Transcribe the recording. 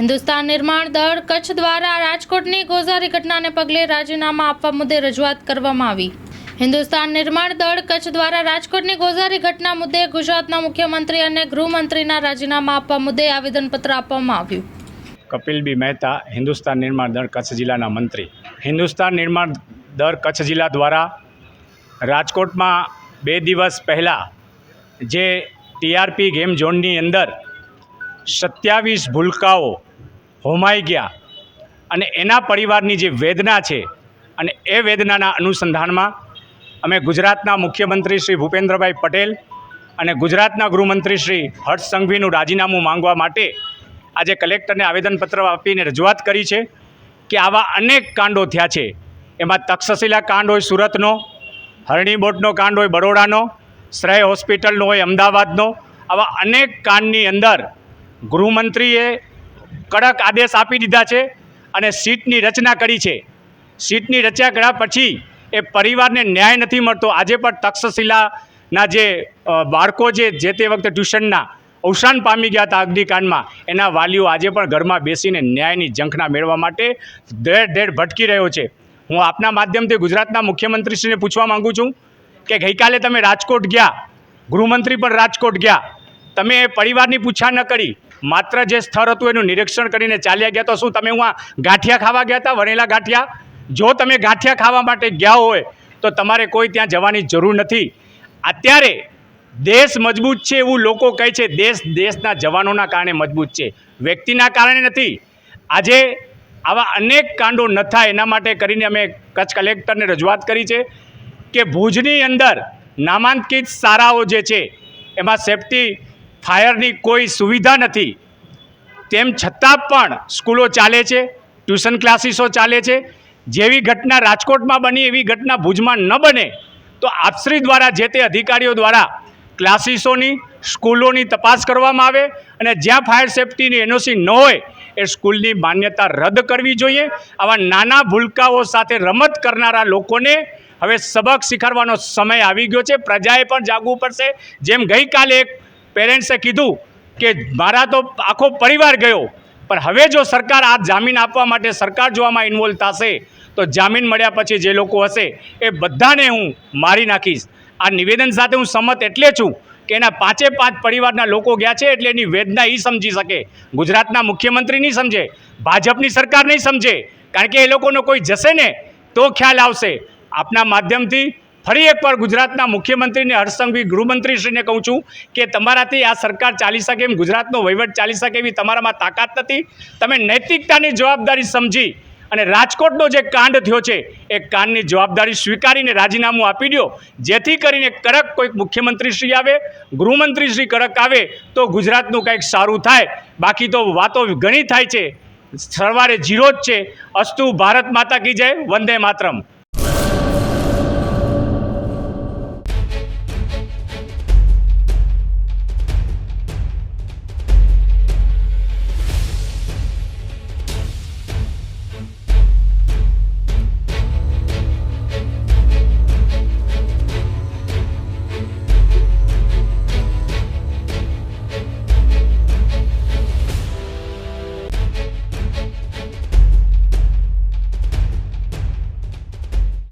હિન્દુસ્તાન નિર્માણ દળ કચ્છ દ્વારા રાજકોટની ગોઝારી ઘટનાને પગલે રાજીનામા આપવા મુદ્દે રજૂઆત કરવામાં આવી. હિન્દુસ્તાન નિર્માણ દળ કચ્છ દ્વારા રાજકોટની ગોઝારી ઘટના મુદ્દે ગુજરાતના મુખ્યમંત્રી અને ગૃહમંત્રીના રાજીનામા આપવા મુદ્દે આવેદનપત્ર આપવામાં આવ્યું. કપિલ બી મહેતા, હિન્દુસ્તાન નિર્માણ દળ કચ્છ જિલ્લાના મંત્રી. હિન્દુસ્તાન નિર્માણ દળ કચ્છ જિલ્લા દ્વારા રાજકોટમાં બે દિવસ પહેલાં જે ટીઆરપી ગેમ ઝોનની અંદર સત્યાવીસ ભૂલકાઓ હોમાઈ ગયા. અને એના પરિવારની જે વેદના છે અને એ વેદનાના અનુસંધાનમાં અમે ગુજરાતના મુખ્યમંત્રી શ્રી ભૂપેન્દ્રભાઈ પટેલ અને ગુજરાતના ગૃહમંત્રી શ્રી હર્ષ સંઘવીનું રાજીનામું માંગવા માટે આજે કલેક્ટરને આવેદનપત્ર આપીને રજૂઆત કરી છે કે આવા અનેક કાંડો થયા છે. એમાં તક્ષશિલા કાંડ હોય સુરતનો, હરણી કાંડ હોય બરોડાનો, શ્રેય હોસ્પિટલનો હોય અમદાવાદનો, આવા અનેક કાંડની અંદર ગૃહમંત્રીએ કડક આદેશ આપી દીધા છે અને સીટની રચના કરી છે. સીટની રચના કર્યા પછી એ પરિવારને ન્યાય નથી મળતો. આજે પણ તક્ષશિલાના જે બાળકો જે જે તે વખતે ટ્યુશનના અવસાન પામી ગયા હતા અગ્નિકાંડમાં, એના વાલીઓ આજે પણ ઘરમાં બેસીને ન્યાયની ઝંખના મેળવવા માટે ધેર ધેર ભટકી રહ્યો છે. હું આપના માધ્યમથી ગુજરાતના મુખ્યમંત્રીશ્રીને પૂછવા માંગુ છું કે ગઈકાલે તમે રાજકોટ ગયા, ગૃહમંત્રી પણ રાજકોટ ગયા. તમે પરિવારની પૂછા ન કરી. માત્ર જે સ્થળ હતું એનું નિરીક્ષણ કરીને ચાલ્યા ગયા તો શું તમે હું ગાંઠિયા ખાવા ગયા હતા, વણેલા ગાંઠિયા? જો તમે ગાંઠિયા ખાવા માટે ગયા હોય, તો તમારે કોઈ ત્યાં જવાની જરૂર નથી. અત્યારે દેશ મજબૂત છે એવું લોકો કહે છે, દેશ દેશના જવાનોના કારણે મજબૂત છે. વ્યક્તિના કારણે નથી. આજે આવા અનેક કાંડો ન થાય એના માટે કરીને અમે કચ્છ કલેક્ટરને રજૂઆત કરી છે કે ભુજની અંદર નામાંકિત શાળાઓ જે છે, એમાં સેફટી ફાયરની કોઈ સુવિધા નથી. તેમ છતાં પણ સ્કૂલો ચાલે છે, ટ્યુશન ક્લાસીસો ચાલે છે. જેવી ઘટના રાજકોટમાં બની, એવી ઘટના ભુજમાં ન બને, તો આપશ્રી દ્વારા જે તે અધિકારીઓ દ્વારા ક્લાસીસોની, સ્કૂલોની તપાસ કરવામાં આવે અને જ્યાં ફાયર સેફટીની એનઓસી ન હોય, એ સ્કૂલની માન્યતા રદ કરવી જોઈએ. આવા નાના ભૂલકાઓ સાથે રમત કરનારા લોકોને હવે સબક શીખવાડવાનો સમય આવી ગયો છે. પ્રજાએ પણ જાગવું પડશે. જેમ ગઈકાલે એક પેરેન્ટ્સે કીધું કે મારા તો આખો પરિવાર ગયો, પણ હવે જો સરકાર આ જામીન આપવા માટે સરકાર જો આમાં ઇન્વોલ્વ થશે, તો જામીન મળ્યા પછી જે લોકો હશે એ બધાને હું મારી નાખીશ. આ નિવેદન સાથે હું સંમત એટલે છું કે એના પાંચે પાંચ પરિવારના લોકો ગયા છે એટલે એની વેદના એ સમજી શકે. ગુજરાતના મુખ્યમંત્રી નહીં સમજે, ભાજપની સરકાર નહીં સમજે, કારણ કે એ લોકોનો કોઈ જશે ને તો ખ્યાલ આવશે. આપના માધ્યમથી ફરી એકવાર ગુજરાતના મુખ્યમંત્રીને હર્ષસંઘવી ગૃહમંત્રીશ્રીને કહું છું કે તમારાથી આ સરકાર ચાલી શકે એમ, ગુજરાતનો વહીવટ ચાલી શકે એવી તમારામાં તાકાત નથી. તમે નૈતિકતાની જવાબદારી સમજી અને રાજકોટનો જે કાંડ થયો છે, એ કાંડની જવાબદારી સ્વીકારીને રાજીનામું આપી દો જેથી કરીને કડક કોઈક મુખ્યમંત્રીશ્રી આવે, ગૃહમંત્રીશ્રી કડક આવે, તો ગુજરાતનું કંઈક સારું થાય. બાકી તો વાતો ઘણી થાય છે. સવારે જીરો જ છે. અસ્તુ ભારત માતા કી જય, વંદે માતરમ.